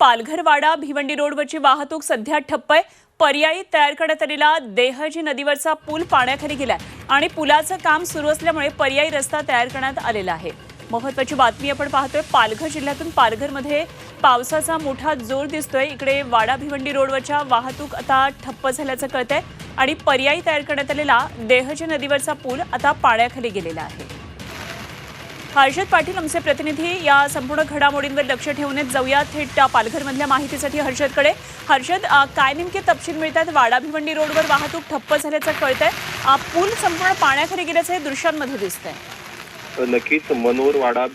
पालघर वाडा भिवंडी रोडवरची वाहतूक सध्या ठप्प आहे. पर्यायी तयार करण्यात आलेला देहजी नदीवरचा पूल पाण्याखाली गेलाय आणि पुलाचं काम सुरू असल्यामुळे पर्यायी रस्ता तयार करण्यात आलेला आहे. महत्वाची बातमी आपण पाहतोय पालघर जिल्ह्यातून पालघरमध्ये पावसाचा मोठा जोर दिसतोय. इकडे वाडा भिवंडी रोडवरच्या वाहतूक आता ठप्प झाल्याचं कळतंय आणि पर्यायी तयार करण्यात आलेला देहजी नदीवरचा पूल आता पाण्याखाली गेलेला आहे. हर्षद पाटील आमचे प्रतिनिधी या संपूर्ण घडामोडींवर लक्ष ठेवूनच जाऊया थेट पालघरमधल्या माहितीसाठी हर्षदकडे. हर्षद काय नेमके तपशील मिळतात? वाडा भिवंडी रोडवर वाहतूक ठप्प झाल्याचं कळतंय. आहे पूल संपूर्ण पाण्याखाली गेल्याचं हे दृश्यांमध्ये दिसतंय. नक्कीच मनोर वाडा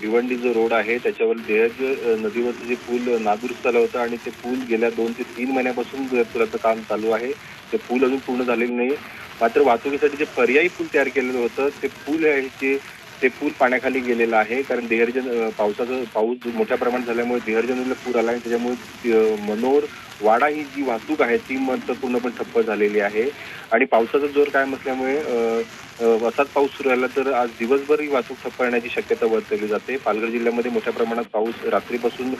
भिवंडी जो रोड आहे त्याच्यावर देहज नदीवरचं जे पूल नादुरुस्त झालं होतं आणि ते पूल गेल्या दोन ते तीन महिन्यापासून पुलाचं काम चालू आहे. ते पूल अजून पूर्ण झालेलं नाही मात्र वाहतुकीसाठी जे पर्यायी पूल तयार केलेलं होतं ते पूल आहे ते ते पूर पाण्याखाली गेलेलं आहे. कारण देहरजन पावसाचं पाऊस मोठ्या प्रमाणात झाल्यामुळे देहरजनला पूर आला आणि त्याच्यामुळे मनोर वाडा ही जी वाहतूक आहे ती मात्र पूर्णपणे ठप्प झालेली आहे. आणि पावसाचा जोर कायम असल्यामुळे असाच पाऊस सुरू झाला तर आज दिवसभर ही वाहतूक ठप्प राहण्याची शक्यता वर्तवली जाते. पालघर जिल्ह्यामध्ये मोठ्या प्रमाणात पाऊस रात्रीपासून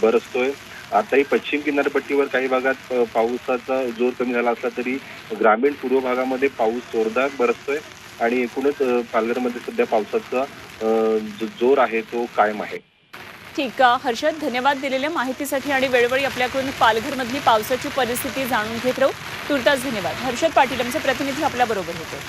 बरसतोय. आताही पश्चिम किनारपट्टीवर काही भागात पावसाचा जोर कमी झाला असला तरी ग्रामीण पूर्व भागामध्ये पाऊस जोरदार बरसतोय. आणि एकूणच पालघरमध्ये सध्या पावसाचा जो जोर आहे तो कायम आहे. ठीक आहे हर्षद धन्यवाद दिलेल्या माहितीसाठी आणि वेळोवेळी आपल्याकडून पालघरमधली पावसाची परिस्थिती जाणून घेत राहू. तुर्तास धन्यवाद. हर्षद पाटील आमचे प्रतिनिधी आपल्याबरोबर होते.